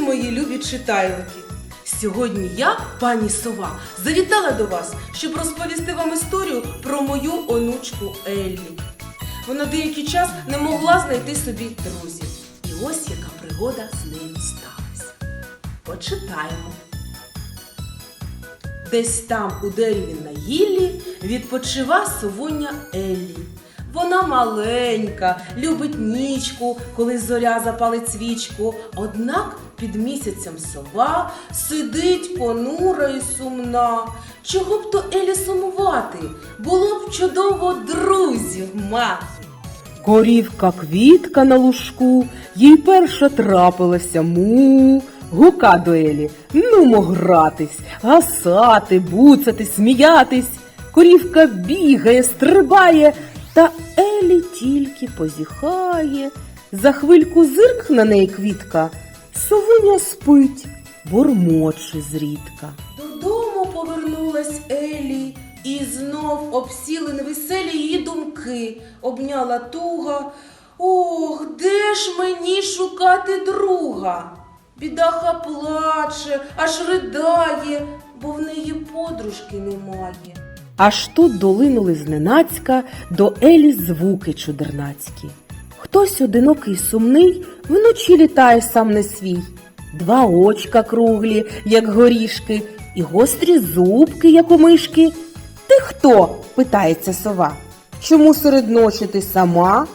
мої любі читайлики! Сьогодні я, пані сова, завітала до вас, щоб розповісти вам історію про мою онучку Еллі. Вона деякий час не могла знайти собі друзів. І ось яка пригода з нею сталася. Почитаємо. Десь там у дереві на гіллі відпочива совуня Еллі. Вона маленька, любить нічку, коли зоря запалить свічку. Однак під місяцем сова сидить понура і сумна. Чого б то Елі сумувати? Було б чудово друзів мати. Корівка квітка на лужку, їй перша трапилася му. Гука до Елі, нумо гратись, гасати, буцати, сміятись. Корівка бігає, стрибає, та Елі тільки позіхає. За хвильку зирк на неї квітка, совуня спить, бурмоче зрідка. Додому повернулась Елі, і знов обсіли невеселі її думки, обняла туга. Ох, де ж мені шукати друга? Бідаха плаче, аж ридає, бо в неї подружки немає. Аж тут долинули зненацька до Елі звуки чудернацькі. Хтось одинокий сумний вночі літає сам не свій. Два очка круглі, як горішки, і гострі зубки, як у мишки. Ти хто? питається сова. Чому серед ночі ти сама?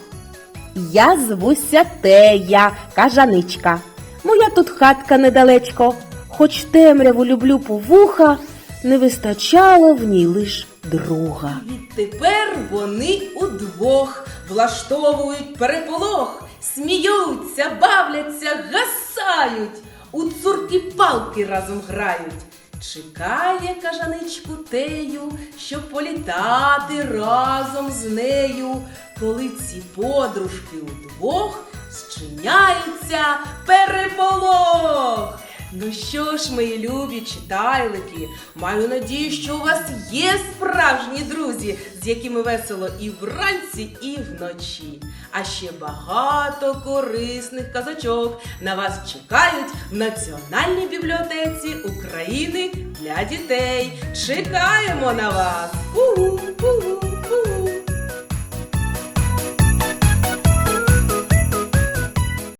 Я звуся Тея, кажаничка. Моя тут хатка недалечко, хоч темряву люблю по вуха, не вистачало в ній лиш друга. Відтепер вони удвох влаштовують переполох, сміються, бавляться, гасають, у цурки палки разом грають. Чекає кажаничку тею, щоб політати разом з нею, коли ці подружки удвох зчиняється переполох. Ну що ж, мої любі читайлики, маю надію, що у вас є справжні друзі, з якими весело і вранці, і вночі. А ще багато корисних казочок на вас чекають в Національній бібліотеці України для дітей. Чекаємо на вас! Пу-гу.